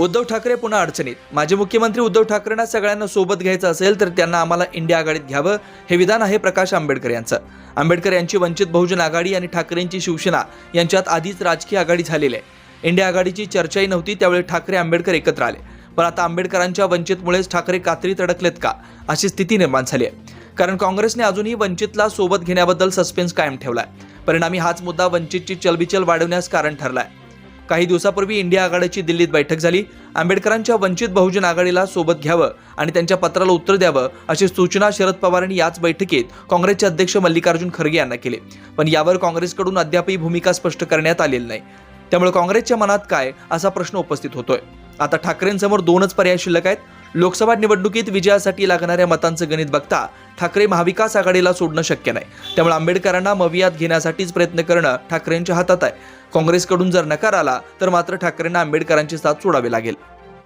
उद्धव ठाकरे पुन्हा अडचणीत. माजी मुख्यमंत्री उद्धव ठाकरेंना सगळ्यांना सोबत घ्यायचं असेल तर त्यांना आम्हाला इंडिया आघाडीत घ्यावं हे विधान आहे प्रकाश आंबेडकर यांचं. आंबेडकर यांची वंचित बहुजन आघाडी आणि ठाकरेंची शिवसेना यांच्यात आधीच राजकीय आघाडी झालेली आहे. इंडिया आघाडीची चर्चाही नव्हती त्यावेळी ठाकरे आंबेडकर एकत्र आले. पण आता आंबेडकरांच्या वंचितमुळेच ठाकरे कात्रीत अडकलेत का अशी स्थिती निर्माण झाली आहे. कारण काँग्रेसने अजूनही वंचितला सोबत घेण्याबद्दल सस्पेन्स कायम ठेवलाय. परिणामी हाच मुद्दा वंचितची चलबिचल वाढवण्यास कारण ठरलाय. काही दिवसापूर्वी इंडिया आघाडीची दिल्लीत बैठक झाली. आंबेडकरांच्या वंचित बहुजन आघाडीला सोबत घ्यावं आणि त्यांच्या पत्राला उत्तर द्यावं अशी सूचना शरद पवारांनी याच बैठकीत काँग्रेसचे अध्यक्ष मल्लिकार्जुन खरगे यांना केली. पण यावर काँग्रेसकडून अद्यापही भूमिका स्पष्ट करण्यात आलेली नाही. त्यामुळे काँग्रेसच्या मनात काय असा प्रश्न उपस्थित होतोय. आता ठाकरेंसमोर दोनच पर्याय शिल्लक आहेत. लोकसभा निवडणुकीत विजयासाठी लागणाऱ्या मतांचं गणित बघता ठाकरे महाविकास आघाडीला सोडणं शक्य नाही. त्यामुळे आंबेडकरांना मवियात घेण्यासाठीच प्रयत्न करणं ठाकरेंच्या हातात आहे. काँग्रेसकडून जर नकार आला तर मात्र ठाकरेंना आंबेडकरांची साथ सोडावी लागेल.